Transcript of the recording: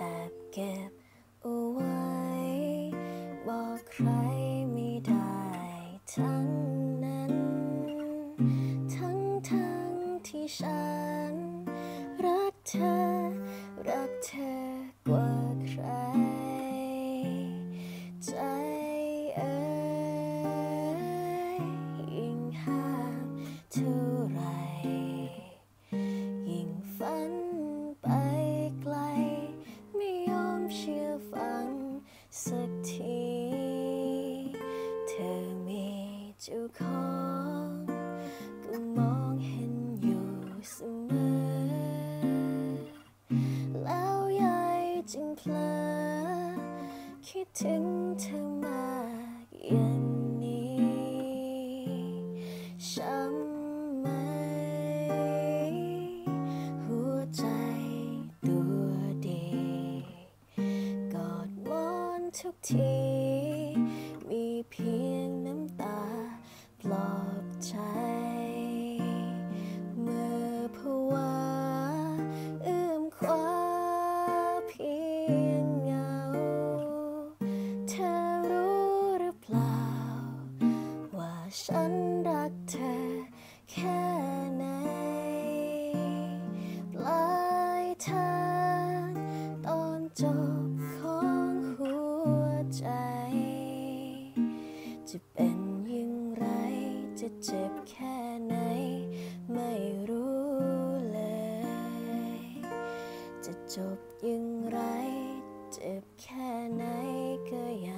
แอบเก็บเอาไว้ บอกใครไม่ได้ทั้งนั้น ทั้งทั้งที่ฉัน รักเธอ รักเธอกว่าใคร จ้าของก็มองเห็นอยู่เสมอ แล้วยายจึงเพลอคิดถึงเธอมากอย่างนี้ช้ำไหม หัวใจตัวดี กอดหมอนทุกที ฉันรักเธอแค่ไหนปลายทางตอนจบของหัวใจ จะเป็นอย่างไรจะเจ็บแค่ไหน ไม่รู้เลย จะจบอย่างไร เจ็บแค่ไหนก็ยัง